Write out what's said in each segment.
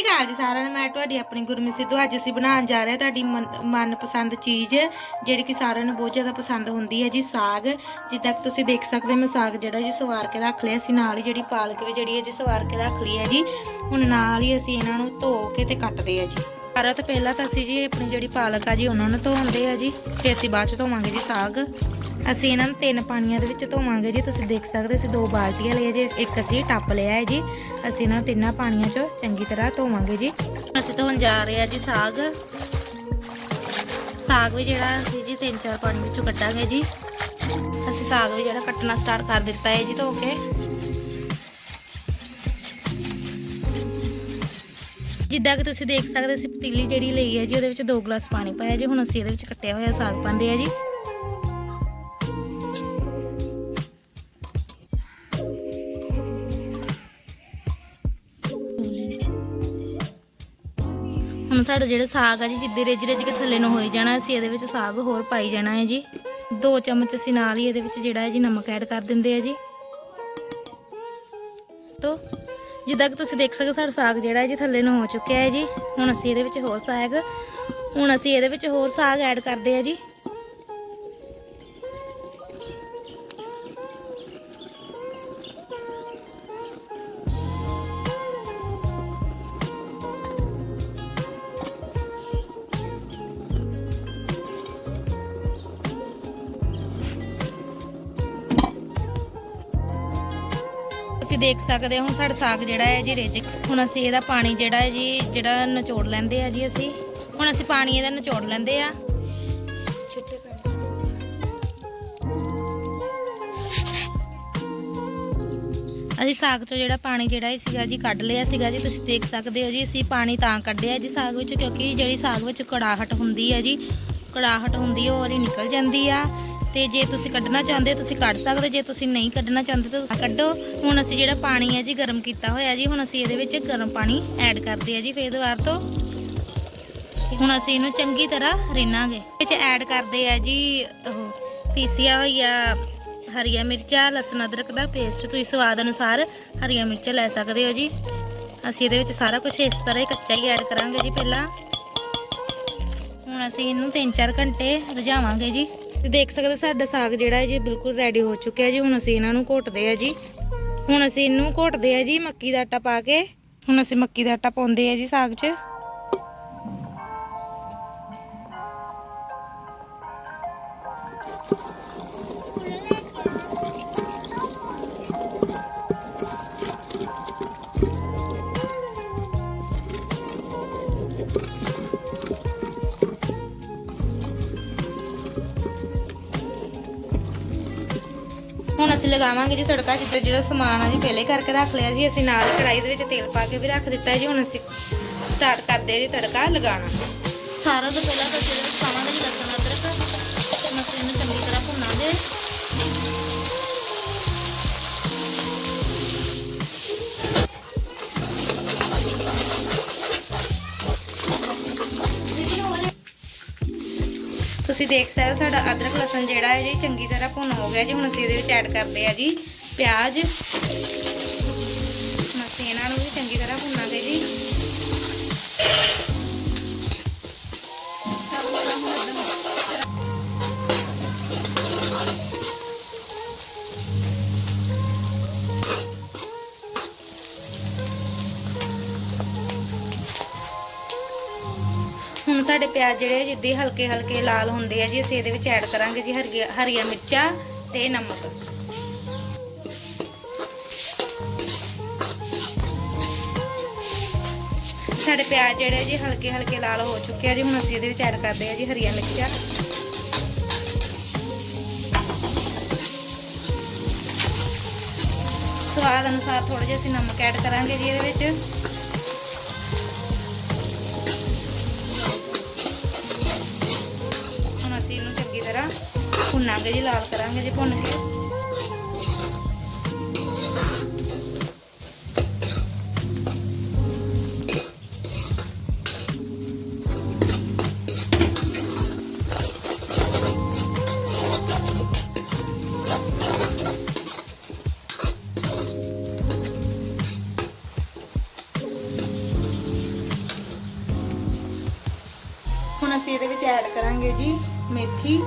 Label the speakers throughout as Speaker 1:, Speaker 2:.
Speaker 1: ਠੀਕ ਆ ਜੀ ਸਾਰਿਆਂ ਨੂੰ। ਮੈਂ ਤੁਹਾਡੀ ਆਪਣੀ ਗੁਰਮੀ ਸਿੱਧੂ। ਅੱਜ ਅਸੀਂ ਬਣਾਉਣ ਜਾ ਰਹੇ ਹਾਂ ਤੁਹਾਡੀ ਮਨ- ਮਨਪਸੰਦ ਚੀਜ਼, ਜਿਹੜੀ ਕਿ ਸਾਰਿਆਂ ਨੂੰ ਬਹੁਤ ਜ਼ਿਆਦਾ ਪਸੰਦ ਹੁੰਦੀ ਹੈ ਜੀ, ਸਾਗ। ਜਿੱਦਾਂ ਕਿ ਤੁਸੀਂ ਦੇਖ ਸਕਦੇ ਹੋ, ਮੈਂ ਸਾਗ ਜਿਹੜਾ ਜੀ ਸਵਾਰ ਕੇ ਰੱਖ ਲਿਆ। ਸੀ ਨਾਲ ਹੀ ਜਿਹੜੀ ਪਾਲਕ ਵੀ ਜਿਹੜੀ ਹੈ ਜੀ ਸਵਾਰ ਕੇ ਰੱਖ ਲਈ ਹੈ ਜੀ। ਹੁਣ ਨਾਲ ਹੀ ਅਸੀਂ ਇਹਨਾਂ ਨੂੰ ਧੋ ਕੇ ਤੇ ਕੱਟਦੇ ਆ ਜੀ। ਸਾਰਾ ਤੋਂ ਪਹਿਲਾਂ ਤਾਂ ਅਸੀਂ ਜੀ ਆਪਣੀ ਜਿਹੜੀ ਪਾਲਕ ਆ ਜੀ, ਉਹਨਾਂ ਨੂੰ ਧੋਉਂਦੇ ਆ ਜੀ। ਫਿਰ ਅਸੀਂ ਬਾਅਦ ਚ ਧੋਵਾਂਗੇ ਜੀ ਸਾਗ। ਅਸੀਂ ਇਹਨਾਂ ਨੂੰ ਤਿੰਨ ਪਾਣੀਆਂ ਦੇ ਵਿੱਚ ਧੋਵਾਂਗੇ ਜੀ, ਤੁਸੀਂ ਦੇਖ ਸਕਦੇ ਅਸੀਂ ਦੋ ਬਾਲਟੀਆਂ ਲਈਆਂ ਜੀ, ਇੱਕ ਅਸੀਂ ਟੱਪ ਲਿਆ ਹੈ ਜੀ, ਅਸੀਂ ਇਹਨਾਂ ਨੂੰ ਤਿੰਨਾਂ ਪਾਣੀਆਂ 'ਚ ਚੰਗੀ ਤਰ੍ਹਾਂ ਧੋਵਾਂਗੇ ਜੀ। ਅਸੀਂ ਧੋਣ ਜਾ ਰਹੇ ਆ ਜੀ ਸਾਗ। ਸਾਗ ਵੀ ਜਿਹੜਾ ਅਸੀਂ ਜੀ ਤਿੰਨ ਚਾਰ ਪਾਣੀ ਵਿੱਚੋਂ ਕੱਢਾਂਗੇ ਜੀ। ਅਸੀਂ ਸਾਗ ਵੀ ਜਿਹੜਾ ਕੱਟਣਾ ਸਟਾਰਟ ਕਰ ਦਿੱਤਾ ਹੈ ਜੀ ਧੋ ਕੇ। ਜਿੱਦਾਂ ਕਿ ਤੁਸੀਂ ਦੇਖ ਸਕਦੇ ਅਸੀਂ ਪਤੀਲੀ ਜਿਹੜੀ ਲਈ ਹੈ ਜੀ, ਉਹਦੇ ਵਿੱਚ 2 ਗਲਾਸ ਪਾਣੀ ਪਾਇਆ ਜੀ, ਹੁਣ ਅਸੀਂ ਇਹਦੇ ਵਿੱਚ ਕੱਟਿਆ ਹੋਇਆ ਸਾਗ ਪਾਉਂਦੇ ਆ ਜੀ। ਹੁਣ ਸਾਡਾ ਜਿਹੜਾ ਸਾਗ ਆ ਜੀ, ਜਿੱਦੇ ਰਿੱਝ ਰਿੱਝ ਕੇ ਥੱਲੇ ਨੂੰ ਹੋਈ ਜਾਣਾ, ਅਸੀਂ ਇਹਦੇ ਵਿੱਚ ਸਾਗ ਹੋਰ ਪਾਈ ਜਾਣਾ ਹੈ ਜੀ। ਦੋ ਚਮਚ ਅਸੀਂ ਨਾਲ ਹੀ ਇਹਦੇ ਵਿੱਚ ਜਿਹੜਾ ਹੈ ਜੀ, ਨਮਕ ਐਡ ਕਰ ਦਿੰਦੇ ਆ ਜੀ। ਤੋ, ਜਿੱਦਾਂ ਕਿ ਤੁਸੀਂ ਦੇਖ ਸਕਦੇ ਹੋ, ਸਾਡਾ ਸਾਗ ਜਿਹੜਾ ਹੈ ਜੀ, ਥੱਲੇ ਨੂੰ ਹੋ ਚੁੱਕਿਆ ਹੈ ਜੀ। ਹੁਣ ਅਸੀਂ ਇਹਦੇ ਵਿੱਚ ਹੋਰ ਸਾਗ, ਹੁਣ ਅਸੀਂ ਇਹਦੇ ਵਿੱਚ ਹੋਰ ਸਾਗ ਐਡ ਕਰਦੇ ਆ ਜੀ। ਤੁਸੀਂ ਦੇਖ ਸਕਦੇ ਹੋ, ਹੁਣ ਸਾਡਾ ਸਾਗ ਜਿਹੜਾ ਹੈ ਜੀ ਰਿੱਝ ਹੁਣ ਅਸੀਂ ਇਹਦਾ ਪਾਣੀ ਜਿਹੜਾ ਹੈ ਜੀ, ਜਿਹੜਾ ਨਿਚੋੜ ਲੈਂਦੇ ਆ ਜੀ ਅਸੀਂ। ਹੁਣ ਅਸੀਂ ਪਾਣੀ ਇਹਦਾ ਨਿਚੋੜ ਲੈਂਦੇ ਆ। ਅਸੀਂ ਸਾਗ ਤੋਂ ਜਿਹੜਾ ਪਾਣੀ ਜਿਹੜਾ ਇਹ ਸੀਗਾ ਜੀ, ਕੱਢ ਲਿਆ ਸੀਗਾ ਜੀ। ਤੁਸੀਂ ਦੇਖ ਸਕਦੇ ਹੋ ਜੀ, ਅਸੀਂ ਪਾਣੀ ਤਾਂ ਕੱਢਿਆ ਜੀ ਸਾਗ ਵਿੱਚ, ਕਿਉਂਕਿ ਜਿਹੜੀ ਸਾਗ ਵਿੱਚ ਕੜਾਹਟ ਹੁੰਦੀ ਹੈ ਜੀ, ਕੜਾਹਟ ਹੁੰਦੀ ਉਹ ਵਾਲੀ ਨਿਕਲ ਜਾਂਦੀ ਆ। ਤੇ ਜੇ ਤੁਸੀਂ ਕੱਢਣਾ ਚਾਹੁੰਦੇ ਹੋ ਤੁਸੀਂ ਕੱਢ ਸਕਦੇ। ਜੇ ਤੁਸੀਂ ਨਹੀਂ ਕੱਢਣਾ ਚਾਹੁੰਦੇ ਤਾਂ ਕੱਢੋ। ਹੁਣ ਅਸੀਂ ਜਿਹੜਾ ਪਾਣੀ ਹੈ ਜੀ, ਗਰਮ ਕੀਤਾ ਹੋਇਆ ਜੀ, ਹੁਣ ਅਸੀਂ ਇਹਦੇ ਵਿੱਚ ਗਰਮ ਪਾਣੀ ਐਡ ਕਰਦੇ ਆ ਜੀ ਫੇਰ ਦੁਬਾਰ ਤੋਂ। ਹੁਣ ਅਸੀਂ ਇਹਨੂੰ ਚੰਗੀ ਤਰ੍ਹਾਂ ਰਿੰਨਾਂਗੇ। ਵਿੱਚ ਐਡ ਕਰਦੇ ਆ ਜੀ ਉਹ ਪੀਸਿਆ ਹੋਈਆ ਹਰੀਆਂ ਮਿਰਚਾਂ, ਲਸਣ ਅਦਰਕ ਦਾ ਪੇਸਟ ਤੁਸੀਂ ਸਵਾਦ ਅਨੁਸਾਰ ਹਰੀਆਂ ਮਿਰਚਾਂ ਲੈ ਸਕਦੇ ਹੋ ਜੀ। ਅਸੀਂ ਇਹਦੇ ਵਿੱਚ ਸਾਰਾ ਕੁਝ ਇਸ ਤਰ੍ਹਾਂ ਹੀ ਕੱਚਾ ਹੀ ਐਡ ਕਰਾਂਗੇ ਜੀ ਪਹਿਲਾਂ। ਹੁਣ ਅਸੀਂ ਇਹਨੂੰ 3-4 ਘੰਟੇ ਰਝਾਵਾਂਗੇ ਜੀ। ਤੇ ਦੇਖ ਸਕਦੇ ਸਾਡਾ ਸਾਗ ਜਿਹੜਾ ਹੈ ਜੀ ਬਿਲਕੁਲ ਰੈਡੀ ਹੋ ਚੁੱਕਿਆ ਜੀ। ਹੁਣ ਅਸੀਂ ਇਹਨਾਂ ਨੂੰ ਘੋਟਦੇ ਆ ਜੀ। ਹੁਣ ਅਸੀਂ ਇਹਨੂੰ ਘੋਟਦੇ ਆ ਜੀ ਮੱਕੀ ਦਾ ਆਟਾ ਪਾ ਕੇ। ਹੁਣ ਅਸੀਂ ਮੱਕੀ ਦਾ ਆਟਾ ਪਾਉਂਦੇ ਆ ਜੀ ਸਾਗ 'ਚ। ਹੁਣ ਅਸੀਂ ਲਗਾਵਾਂਗੇ ਜੀ ਤੜਕਾ ਜਿੱਦਾਂ ਜਿਹੜਾ ਸਮਾਨ ਆ ਜੀ, ਪਹਿਲੇ ਕਰਕੇ ਰੱਖ ਲਿਆ ਜੀ। ਅਸੀਂ ਨਾਲ ਹੀ ਕੜਾਈ ਦੇ ਵਿੱਚ ਤੇਲ ਪਾ ਕੇ ਵੀ ਰੱਖ ਦਿੱਤਾ ਜੀ। ਹੁਣ ਅਸੀਂ ਸਟਾਰਟ ਕਰਦੇ ਜੀ ਤੜਕਾ ਲਗਾਉਣਾ। ਸਾਰਾ ਤੋਂ ਪਹਿਲਾਂ ਤਾਂ ਜਿਹੜਾ ਪਾਵਾਂਗੇ ਜੀ, ਲਸਣ ਅਦਰਕ ਹੁਣ ਅਸੀਂ ਚੰਗੀ ਤਰ੍ਹਾਂ ਭੁੰਨਾਂਗੇ ਤੁਸੀਂ ਦੇਖ ਸਕਦੇ ਹੋ ਸਾਡਾ ਅਦਰਕ ਲਸਣ ਜਿਹੜਾ ਹੈ ਜੀ ਚੰਗੀ ਤਰ੍ਹਾਂ ਭੁੰਨ ਹੋ ਗਿਆ ਜੀ। ਹੁਣ ਅਸੀਂ ਇਹਦੇ ਵਿੱਚ ਐਡ ਕਰਦੇ ਆ ਜੀ ਪਿਆਜ਼। ਸਾਡੇ ਪਿਆਜ਼ ਜਿਹੜੇ ਜਿੱਦੇ ਹਲਕੇ ਹਲਕੇ ਲਾਲ ਹੁੰਦੇ ਆ ਜੀ, ਅਸੀਂ ਇਹਦੇ ਵਿੱਚ ਐਡ ਕਰਾਂਗੇ ਜੀ ਹਰੀਆਂ ਮਿਰਚਾਂ ਤੇ ਨਮਕ। ਸਾਡੇ ਪਿਆਜ਼ ਜਿਹੜੇ ਜੀ ਹਲਕੇ ਹਲਕੇ ਲਾਲ ਹੋ ਚੁੱਕੇ ਆ ਜੀ, ਹੁਣ ਅਸੀਂ ਇਹਦੇ ਵਿੱਚ ਐਡ ਕਰਦੇ ਆ ਜੀ ਹਰੀਆਂ ਮਿਰਚਾਂ। ਸਵਾਦ ਅਨੁਸਾਰ ਥੋੜਾ ਜਿਹਾ ਅਸੀਂ ਨਮਕ ਐਡ ਕਰਾਂਗੇ ਜੀ ਇਹਦੇ ਵਿੱਚ। ਭੁੰਨਾਂਗੇ ਜੀ, ਲਾਲ ਕਰਾਂਗੇ ਜੀ ਭੁੰਨ ਕੇ। ਹੁਣ ਅਸੀਂ ਇਹਦੇ ਵਿੱਚ ਐਡ ਕਰਾਂਗੇ ਜੀ ਮੇਥੀ।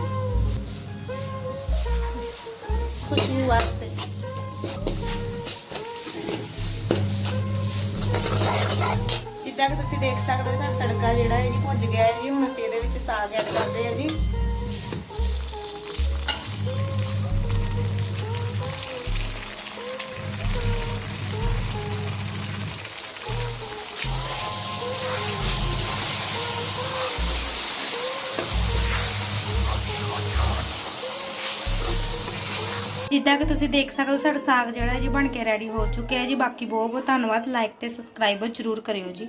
Speaker 1: ਖੁਸ਼ਬੂ ਵਾਸਤੇ ਜਿੱਦਾਂ ਕਿ ਤੁਸੀਂ ਦੇਖ ਸਕਦੇ ਹੋ ਸਾਡਾ ਤੜਕਾ ਜਿਹੜਾ ਹੈ ਜੀ ਭੁੱਜ ਗਿਆ ਹੈ ਜੀ ਹੁਣ ਅਸੀਂ ਇਹਦੇ ਵਿੱਚ ਸਾਗ ਐਡ ਕਰਦੇ ਹਾਂ ਜੀ ਜਿੱਦਾਂ ਕਿ ਤੁਸੀਂ ਦੇਖ ਸਕਦੇ ਹੋ, ਸਾਡਾ ਸਾਗ ਜਿਹੜਾ ਜੀ ਬਣ ਕੇ ਰੈਡੀ ਹੋ ਚੁੱਕਿਆ ਹੈ ਜੀ। ਬਾਕੀ ਬਹੁਤ ਬਹੁਤ ਧੰਨਵਾਦ। ਲਾਈਕ ਤੇ ਸਬਸਕ੍ਰਾਈਬ ਜ਼ਰੂਰ ਕਰਿਓ ਜੀ।